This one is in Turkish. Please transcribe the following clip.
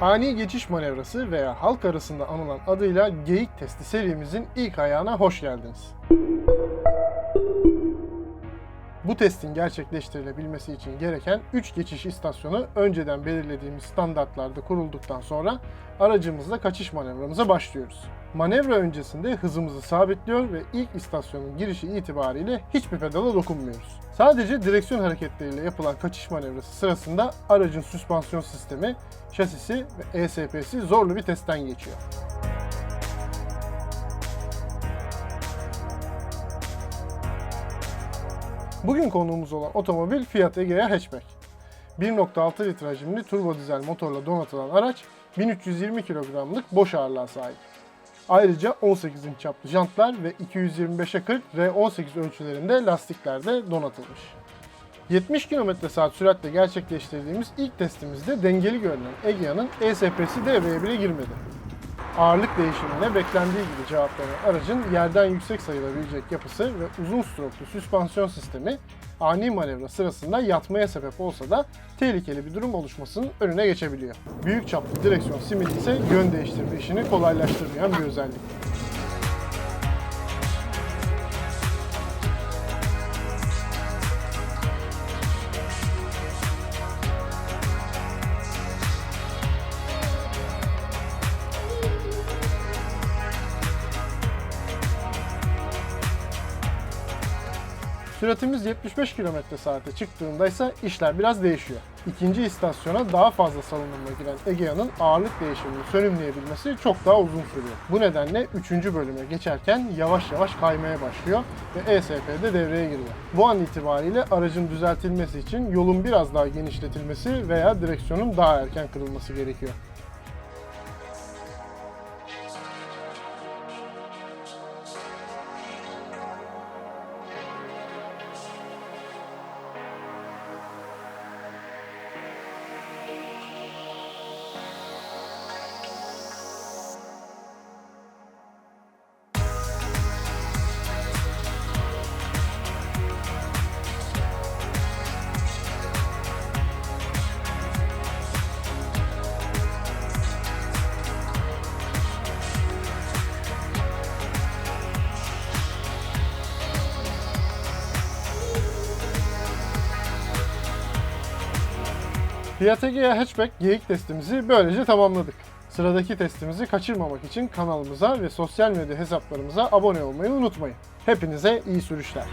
Ani geçiş manevrası veya halk arasında anılan adıyla geyik testi serimizin ilk ayağına hoş geldiniz. Bu testin gerçekleştirilebilmesi için gereken 3 geçiş istasyonu önceden belirlediğimiz standartlarda kurulduktan sonra aracımızla kaçış manevramıza başlıyoruz. Manevra öncesinde hızımızı sabitliyor ve ilk istasyonun girişi itibariyle hiçbir pedala dokunmuyoruz. Sadece direksiyon hareketleriyle yapılan kaçış manevrası sırasında aracın süspansiyon sistemi, şasisi ve ESP'si zorlu bir testten geçiyor. Bugün konuğumuz olan otomobil Fiat Egea Hatchback. 1.6 litre hacimli turbo dizel motorla donatılan araç 1320 kilogramlık boş ağırlığa sahip. Ayrıca 18 inç çaplı jantlar ve 225'e 40 R18 ölçülerinde lastikler donatılmış. 70 km saat süratle gerçekleştirdiğimiz ilk testimizde dengeli görünen Egea'nın ESP'si devreye bile girmedi. Ağırlık değişimine beklendiği gibi cevap veren aracın yerden yüksek sayılabilecek yapısı ve uzun stroklu süspansiyon sistemi ani manevra sırasında yatmaya sebep olsa da tehlikeli bir durum oluşmasının önüne geçebiliyor. Büyük çaplı direksiyon simidi ise yön değiştirme işini kolaylaştırmayan bir özellik. Süratimiz 75 km saate çıktığında ise işler biraz değişiyor. İkinci istasyona daha fazla salınımla giren Egea'nın ağırlık değişimini sönümleyebilmesi çok daha uzun sürüyor. Bu nedenle 3. bölüme geçerken yavaş yavaş kaymaya başlıyor ve ESP de devreye giriyor. Bu an itibariyle aracın düzeltilmesi için yolun biraz daha genişletilmesi veya direksiyonun daha erken kırılması gerekiyor. Fiat Egea Hatchback geyik testimizi böylece tamamladık. Sıradaki testimizi kaçırmamak için kanalımıza ve sosyal medya hesaplarımıza abone olmayı unutmayın. Hepinize iyi sürüşler.